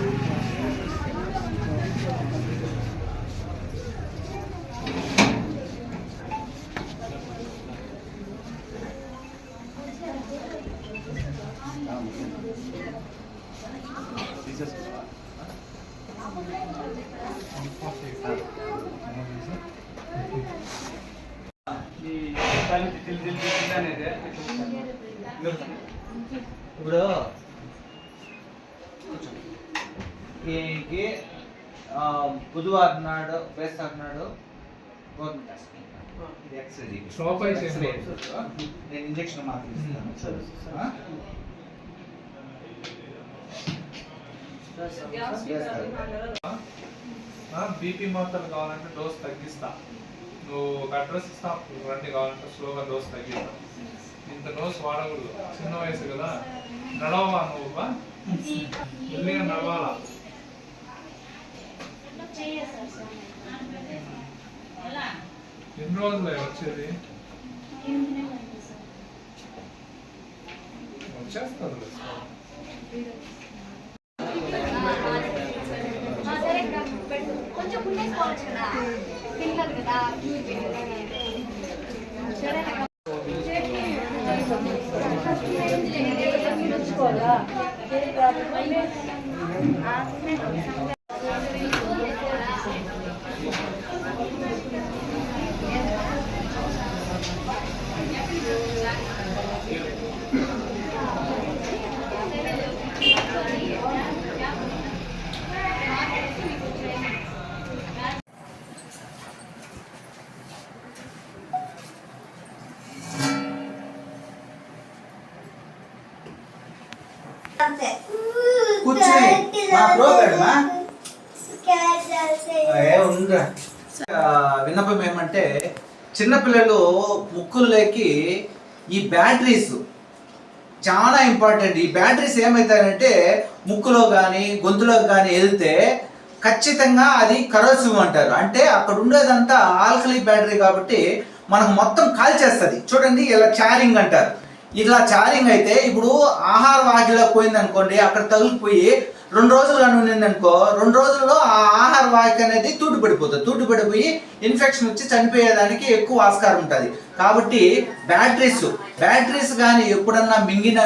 ఈ ఇప్పుడు ఈయనకి బుధవారం నాడు బేస్తార్ నాడు గవర్నమెంట్. నేను ఇంజక్షన్ మాత్రం ఇస్తాను. బీపీ మాత్రలు కావాలంటే డోస్ తగ్గిస్తా. నువ్వు ఒక అడ్రస్ ఇస్తా. రండి కావాలంటే స్లోగా డోస్ తగ్గిస్తా ఇంత డోస్ వాడకూడదు. చిన్న వయసు కదా. నడవా నువ్వు బా? మెల్లిగా నడవాలా? ఎన్ని రోజులు వచ్చేది? వచ్చేస్తుంది కొంచెం ఉండేసుకోవచ్చు కదా పిల్లలు కదా. సరే కూర్చొని మా ఏ విన్నపం ఏమంటే చిన్నపిల్లలు ముక్కుల్లోకి ఈ బ్యాటరీస్ చాలా ఇంపార్టెంట్. ఈ బ్యాటరీస్ ఏమవుతాయంటే ముక్కులో కానీ గొంతులో కానీ వెళ్తే ఖచ్చితంగా అది కరోసివ్ అంటారు. అంటే అక్కడ ఉండేదంతా ఆల్కలీ బ్యాటరీ కాబట్టి మనకు మొత్తం కాల్చేస్తుంది. చూడండి ఇలా చారింగ్ అంటారు. ఇట్లా చారింగ్ అయితే ఇప్పుడు ఆహార వాహిలో పోయింది అనుకోండి అక్కడ తగిలిపోయి రెండు రోజులు కానీ అనుకో రెండు రోజుల్లో ఆ ఆహార వాహిక అనేది తూటు పడిపోతుంది తూటు పడిపోయి ఇన్ఫెక్షన్ వచ్చి చనిపోయేదానికి ఎక్కువ ఆస్కారం ఉంటుంది. కాబట్టి బ్యాటరీస్ బ్యాటరీస్ కానీ ఎప్పుడన్నా మింగిన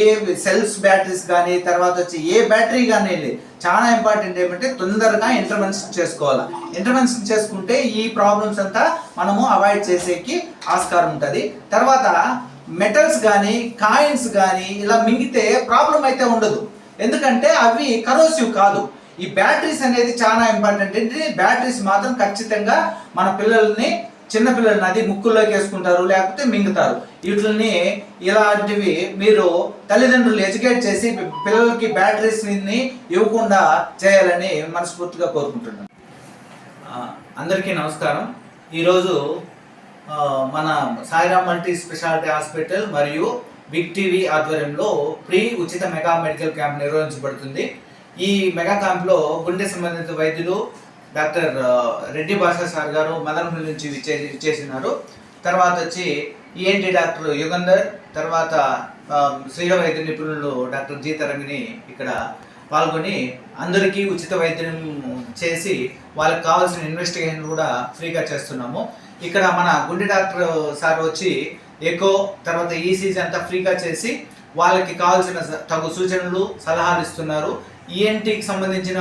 ఏ సెల్స్ బ్యాటరీస్ కానీ తర్వాత వచ్చి ఏ బ్యాటరీ కానీ చాలా ఇంపార్టెంట్ ఏమంటే తొందరగా ఇంటర్వెన్షన్ చేసుకోవాలి. ఇంటర్వెన్షన్ చేసుకుంటే ఈ ప్రాబ్లమ్స్ అంతా మనము అవాయిడ్ చేసేకి ఆస్కారం ఉంటుంది. తర్వాత మెటల్స్ కానీ కాయిన్స్ కానీ ఇలా మింగితే ప్రాబ్లం అయితే ఉండదు. ఎందుకంటే అవి కరోసివ్ కాదు. ఈ బ్యాటరీస్ అనేది చాలా ఇంపార్టెంట్ ఏంటి? బ్యాటరీస్ మాత్రం ఖచ్చితంగా మన పిల్లల్ని చిన్నపిల్లల్ని అది ముక్కుల్లోకి వేసుకుంటారు లేకపోతే మింగుతారు. వీటిని ఇలాంటివి మీరు తల్లిదండ్రులు ఎడ్యుకేట్ చేసి పిల్లలకి బ్యాటరీస్ని ఇవ్వకుండా చేయాలని మనస్ఫూర్తిగా కోరుకుంటున్నాను. అందరికీ నమస్కారం. ఈరోజు మన సాయిరామ్ మల్టీ స్పెషాలిటీ హాస్పిటల్ మరియు బిగ్ టీవీ ఆధ్వర్యంలో ప్రీ ఉచిత మెగా మెడికల్ క్యాంప్ నిర్వహించబడుతుంది. ఈ మెగా క్యాంప్లో గుండె సంబంధిత వైద్యులు డాక్టర్ రెడ్డి భాషా సార్ గారు మదనపల్లి నుంచి విచ్చే విచ్చేసినారు. తర్వాత వచ్చి ఈఎన్టీ డాక్టర్ యుగంధర్ తర్వాత శ్రీర వైద్య నిపుణులు డాక్టర్ జీతరంగిని ఇక్కడ పాల్గొని అందరికీ ఉచిత వైద్యం చేసి వాళ్ళకి కావాల్సిన ఇన్వెస్టిగేషన్ కూడా ఫ్రీగా చేస్తున్నాము. ఇక్కడ మన గుండె డాక్టర్ సార్ వచ్చి ఎకో తర్వాత ఈసీజీ అంతా ఫ్రీగా చేసి వాళ్ళకి కావాల్సిన తగు సూచనలు సలహాలు ఇస్తున్నారు. ఈఎన్టీకి సంబంధించిన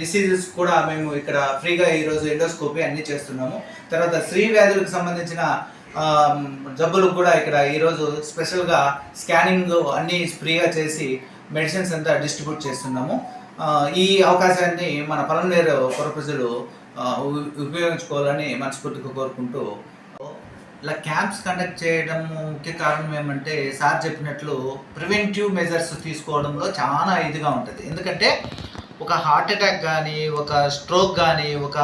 డిసీజెస్ కూడా మేము ఇక్కడ ఫ్రీగా ఈరోజు ఎండోస్కోపీ అన్నీ చేస్తున్నాము. తర్వాత స్త్రీ వ్యాధులకు సంబంధించిన జబ్బులకు కూడా ఇక్కడ ఈరోజు స్పెషల్గా స్కానింగ్ అన్నీ ఫ్రీగా చేసి మెడిసిన్స్ అంతా డిస్ట్రిబ్యూట్ చేస్తున్నాము. ఈ అవకాశాన్ని మన పలమనేరు పుర ప్రజలు ఉపయోగించుకోవాలని మనస్ఫూర్తిగా కోరుకుంటూ ఇలా క్యాంప్స్ కండక్ట్ చేయడం ముఖ్య కారణం ఏమంటే సార్ చెప్పినట్లు ప్రివెంటివ్ మెజర్స్ తీసుకోవడంలో చాలా ఇదిగా ఉంటుంది. ఎందుకంటే ఒక హార్ట్ అటాక్ కానీ ఒక స్ట్రోక్ కానీ ఒక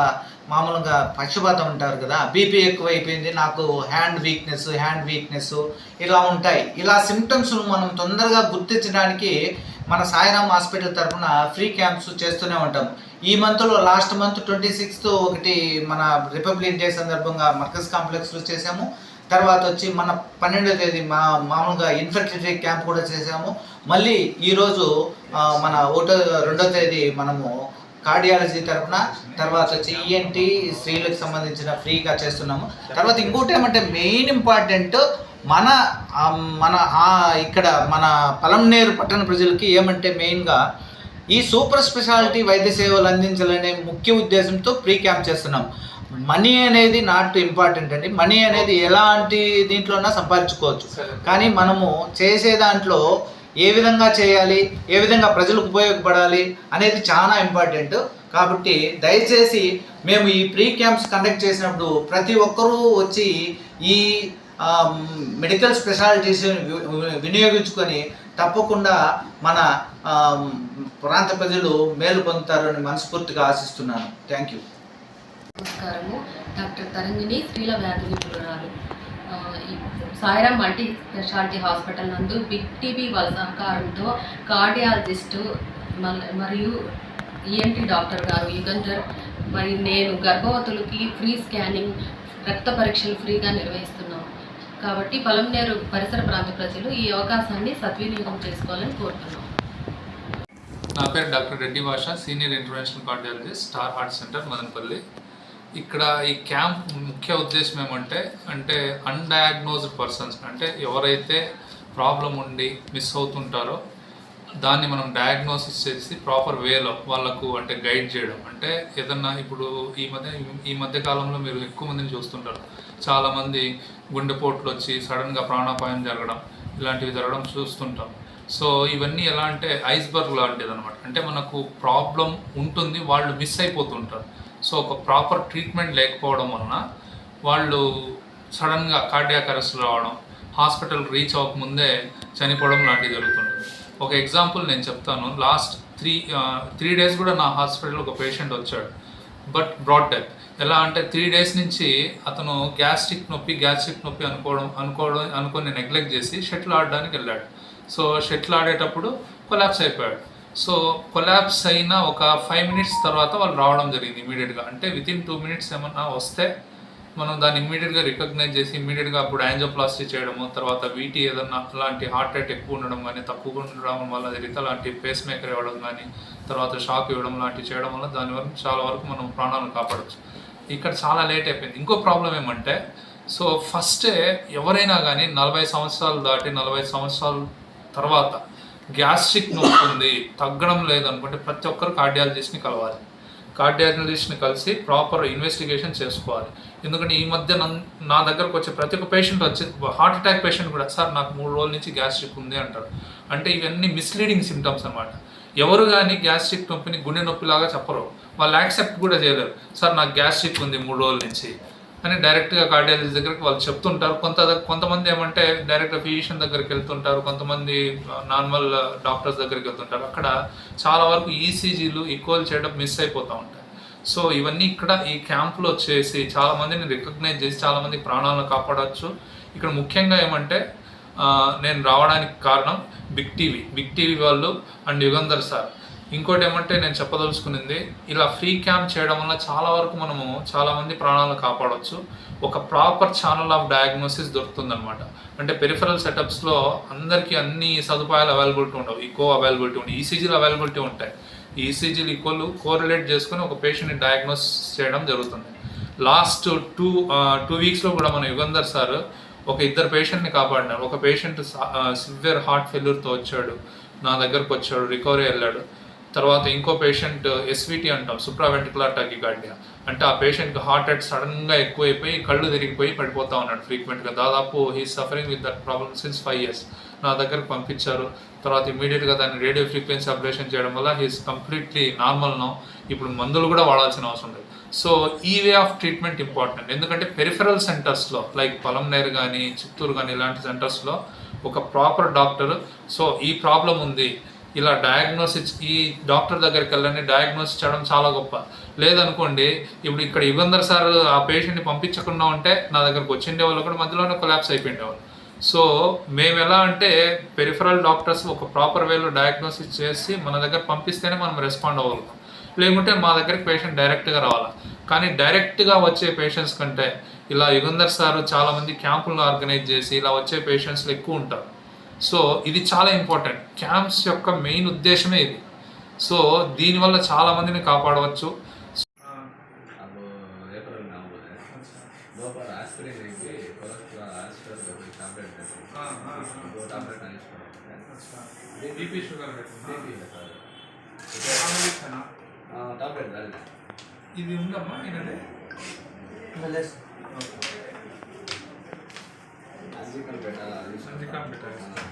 మామూలుగా పక్షపాతం ఉంటారు కదా బీపీ ఎక్కువైపోయింది నాకు హ్యాండ్ వీక్నెస్ హ్యాండ్ వీక్నెస్ ఇలా ఉంటాయి. ఇలా సిమ్టమ్స్ను మనం తొందరగా గుర్తించడానికి మన సాయిరామ్ హాస్పిటల్ తరఫున ఫ్రీ క్యాంప్స్ చేస్తూనే ఉంటాం. ఈ మంత్లో లాస్ట్ మంత్ ట్వంటీ సిక్స్త్ ఒకటి మన రిపబ్లిక్ డే సందర్భంగా మర్కజ్ కాంప్లెక్స్లో చేసాము తర్వాత వచ్చి మన పన్నెండో తేదీ మా మామూలుగా ఇన్ఫెక్టరీ క్యాంప్ కూడా చేసాము మళ్ళీ ఈరోజు మన ఒకటో రెండో తేదీ మనము కార్డియాలజీ తరఫున తర్వాత వచ్చి ఈఎన్టీ స్త్రీలకు సంబంధించిన ఫ్రీగా చేస్తున్నాము. తర్వాత ఇంకోటి ఏమంటే మెయిన్ ఇంపార్టెంట్ మన మన ఆ, ఇక్కడ మన పలంనేరు పట్టణ ప్రజలకి ఏమంటే మెయిన్గా ఈ సూపర్ స్పెషాలిటీ వైద్య సేవలు అందించాలనే ముఖ్య ఉద్దేశంతో ప్రీ క్యాంప్ చేస్తున్నాం. మనీ అనేది నాట్ ఇంపార్టెంట్ అండి. మనీ అనేది ఎలాంటి దీంట్లోనా సంపాదించుకోవచ్చు. కానీ మనము చేసే దాంట్లో ఏ విధంగా చేయాలి ఏ విధంగా ప్రజలకు ఉపయోగపడాలి అనేది చాలా ఇంపార్టెంట్. కాబట్టి దయచేసి మేము ఈ ప్రీ క్యాంప్స్ కండక్ట్ చేసినప్పుడు ప్రతి ఒక్కరూ వచ్చి ఈ మెడికల్ స్పెషాలిటీస్ వినియోగించుకొని తప్పకుండా మన ప్రాంత ప్రజలు మేలు పొందుతారని మనస్ఫూర్తిగా ఆశిస్తున్నాను. థ్యాంక్ యూ నమస్కారము. డాక్టర్ తరంగిణి స్త్రీల వ్యాధి నిపుణురాలు సాయిరా సాయిరామ్ మల్టీ స్పెషాలిటీ హాస్పిటల్ నందు బిగ్ టీబీ వాళ్ళ సహకారంతో కార్డియాలజిస్టు మరియు ఈఎన్టీ డాక్టర్ గారు యుగంధర్ మరియు నేను గర్భవతులకి ఫ్రీ స్కానింగ్ రక్త పరీక్షలు ఫ్రీగా నిర్వహిస్తున్నాను. కాబట్టి పొలంనేరు పరిసర ప్రాంత ప్రజలు ఈ అవకాశాన్ని సద్వినియోగం చేసుకోవాలని కోరుతున్నాం. నా పేరు doctor Reddy Basha senior international cardiologist star heart centre Madanapalle. ఇక్కడ ఈ క్యాంప్ ముఖ్య ఉద్దేశం ఏమంటే అంటే అన్డయాగ్నోజ్డ్ పర్సన్స్ అంటే ఎవరైతే ప్రాబ్లం ఉండి మిస్ అవుతుంటారో దాన్ని మనం డయాగ్నోసిస్ చేసి ప్రాపర్ వేలో వాళ్ళకు అంటే గైడ్ చేయడం. అంటే ఏదన్నా ఇప్పుడు ఈ మధ్య ఈ మధ్య కాలంలో మీరు ఎక్కువ మందిని చూస్తుంటారు. చాలామంది గుండెపోట్లు వచ్చి సడన్గా ప్రాణాపాయం జరగడం ఇలాంటివి జరగడం చూస్తుంటాం. సో ఇవన్నీ ఎలా అంటే ఐస్బర్గ్ లాంటిది అనమాట అంటే మనకు ప్రాబ్లం ఉంటుంది వాళ్ళు మిస్ అయిపోతుంటారు. సో ఒక ప్రాపర్ ట్రీట్మెంట్ లేకపోవడం వలన వాళ్ళు సడన్గా కార్డియాక్ అరెస్ట్ రావడం హాస్పిటల్ రీచ్ అవ్వకముందే చనిపోవడం లాంటివి జరుగుతుంటుంది. ఒక ఎగ్జాంపుల్ నేను చెప్తాను. లాస్ట్ త్రీ త్రీ డేస్ కూడా నా హాస్పిటల్ ఒక పేషెంట్ వచ్చాడు. But brought death. ఎలా అంటే త్రీ డేస్ నుంచి అతను గ్యాస్ట్రిక్ నొప్పి గ్యాస్ట్రిక్ నొప్పి అనుకోవడం అనుకోవడం అనుకొని నెగ్లెక్ట్ చేసి షటిల్ ఆడడానికి వెళ్ళాడు. సో షటిల్ ఆడేటప్పుడు కొలాప్స్ అయిపోయాడు. సో కొలాప్స్ అయిన ఒక ఫైవ్ మినిట్స్ తర్వాత వాళ్ళు రావడం జరిగింది ఇమీడియట్గా అంటే విత్ ఇన్ టూ మినిట్స్ ఏమన్నా వస్తే మనం దాన్ని ఇమ్మీడియట్గా రికగ్నైజ్ చేసి ఇమ్మీడియట్గా అప్పుడు యాంజోప్లాస్టీ చేయడము తర్వాత వీటి ఏదన్నా అలాంటి హార్ట్ అటాక్ ఎక్కువ ఉండడం కానీ తక్కువ ఉండడం వల్ల జరిగితే అలాంటి పేస్ మేకర్ ఇవ్వడం కానీ తర్వాత షాక్ ఇవ్వడం లాంటివి చేయడం వల్ల దాని వరకు చాలా వరకు మనం ప్రాణాలను కాపాడచ్చు. ఇక్కడ చాలా లేట్ అయిపోయింది. ఇంకో ప్రాబ్లం ఏమంటే సో ఫస్టే ఎవరైనా కానీ నలభై సంవత్సరాలు దాటి నలభై సంవత్సరాల తర్వాత గ్యాస్ట్రిక్ నొప్పి తగ్గడం లేదనుకుంటే ప్రతి ఒక్కరు కార్డియాలజిస్ట్ని కలవాలి. కార్డియాలజిస్ట్ని కలిసి ప్రాపర్ ఇన్వెస్టిగేషన్ చేసుకోవాలి. ఎందుకంటే ఈ మధ్య నన్- నా దగ్గరకు వచ్చే ప్రతి ఒక్క పేషెంట్ వచ్చి హార్ట్ అటాక్ పేషెంట్ కూడా సార్ నాకు మూడు రోజుల నుంచి గ్యాస్ట్రిక్ ఉంది అంటారు. అంటే ఇవన్నీ మిస్లీడింగ్ సిమ్టమ్స్ అన్నమాట. ఎవరు కానీ గ్యాస్ట్రిక్ నొప్పిని గుండె నొప్పిలాగా చెప్పరు. వాళ్ళు యాక్సెప్ట్ కూడా చేయలేరు. సార్ నాకు గ్యాస్ట్రిక్ ఉంది మూడు రోజుల నుంచి. అని డైరెక్ట్గా కార్డియాలజిస్ట్ దగ్గరికి వాళ్ళు చెప్తుంటారు. కొంత కొంతమంది ఏమంటే డైరెక్ట్గా ఫిజిషియన్ దగ్గరికి వెళ్తుంటారు. కొంతమంది నార్మల్ డాక్టర్స్ దగ్గరికి వెళ్తుంటారు. అక్కడ చాలా వరకు ఈసీజీలు ఈక్వల్ చేయడం మిస్ అయిపోతూ ఉంటాయి. సో ఇవన్నీ ఇక్కడ ఈ క్యాంపులో చేసి చాలామందిని రికగ్నైజ్ చేసి చాలామంది ప్రాణాలను కాపాడవచ్చు ఇక్కడ ముఖ్యంగా ఏమంటే నేను రావడానికి కారణం బిగ్ టీవీ. బిగ్ టీవీ వాళ్ళు అండ్ యుగంధర్ సార్. ఇంకోటి ఏమంటే నేను చెప్పదలుచుకునింది ఇలా ఫ్రీ క్యాంప్ చేయడం వల్ల చాలా వరకు మనము చాలామంది ప్రాణాలను కాపాడవచ్చు ఒక ప్రాపర్ ఛానల్ ఆఫ్ డయాగ్నోసిస్ దొరుకుతుందన్నమాట. అంటే పెరిఫరల్ సెటప్స్లో అందరికీ అన్ని సదుపాయాలు అవైలబిలిటీ ఉండవు. ఈకో అవైలబిలిటీ ఉంటాయి ఈసీజీలు అవైలబిలిటీ ఉంటాయి. ఈసీజీలు ఈకోలు కోరిలేట్ చేసుకొని ఒక పేషెంట్ని డయాగ్నోస్ చేయడం జరుగుతుంది. లాస్ట్ టూ టూ వీక్స్లో కూడా మన యుగంధర్ సార్ ఒక ఇద్దరు పేషెంట్ని కాపాడినారు. ఒక పేషెంట్ సివియర్ హార్ట్ ఫెయిల్యూర్తో వచ్చాడు. నా దగ్గరకు వచ్చాడు రికవరీ వెళ్ళాడు. తర్వాత ఇంకో పేషెంట్ ఎస్విటి అంటాం సుప్రా వెంటికులర్ టాకికార్డియా అంటే ఆ పేషెంట్కి హార్ట్ అటాక్ సడన్గా ఎక్కువైపోయి కళ్ళు తిరిగిపోయి పడిపోతా ఉన్నాడు ఫ్రీక్వెంట్గా దాదాపు he suffering with that problem since five years నా దగ్గరకు పంపించారు. తర్వాత ఇమీడియట్గా దాన్ని రేడియో ఫ్రీక్వెన్సీ అబ్లేషన్ చేయడం వల్ల హీస్ కంప్లీట్లీ నార్మల్ నో ఇప్పుడు మందులు కూడా వాడాల్సిన అవసరం లేదు. సో ఈ వే ఆఫ్ ట్రీట్మెంట్ ఇంపార్టెంట్ ఎందుకంటే పెరిఫెరల్ సెంటర్స్లో లైక్ పొలంనేరు కానీ చిత్తూరు కానీ ఇలాంటి సెంటర్స్లో ఒక ప్రాపర్ డాక్టర్ సో ఈ ప్రాబ్లం ఉంది. ఇలా డయాగ్నోసిస్ ఈ డాక్టర్ దగ్గరికి వెళ్ళండి డయాగ్నోస్ చేయడం చాలా గొప్ప. లేదనుకోండి ఇప్పుడు ఇక్కడ యుగంధర్ సార్ ఆ పేషెంట్ని పంపించకుండా ఉంటే నా దగ్గరకు వచ్చిండే వాళ్ళు కూడా మధ్యలోనే కొలాప్స్ అయిపోయిండేవాళ్ళు. సో మేము ఎలా అంటే పెరిఫరల్ డాక్టర్స్ ఒక ప్రాపర్ వేలో డయాగ్నోసిస్ చేసి మన దగ్గర పంపిస్తేనే మనం రెస్పాండ్ అవ్వగలుగుతాం. లేకుంటే మా దగ్గరికి పేషెంట్ డైరెక్ట్గా రావాలి. కానీ డైరెక్ట్గా వచ్చే పేషెంట్స్ కంటే ఇలా యుగంధర్ సార్ చాలామంది క్యాంపులను ఆర్గనైజ్ చేసి ఇలా వచ్చే పేషెంట్స్లు ఎక్కువ ఉంటారు. సో ఇది చాలా ఇంపార్టెంట్. క్యాంప్స్ యొక్క మెయిన్ ఉద్దేశమే ఇది. సో దీనివల్ల చాలా మందిని కాపాడవచ్చు. ఇది ఉందమ్మా ఏంటంటే సర్జికల్ పెట్టాలి సర్జికల్ పెట్టాలి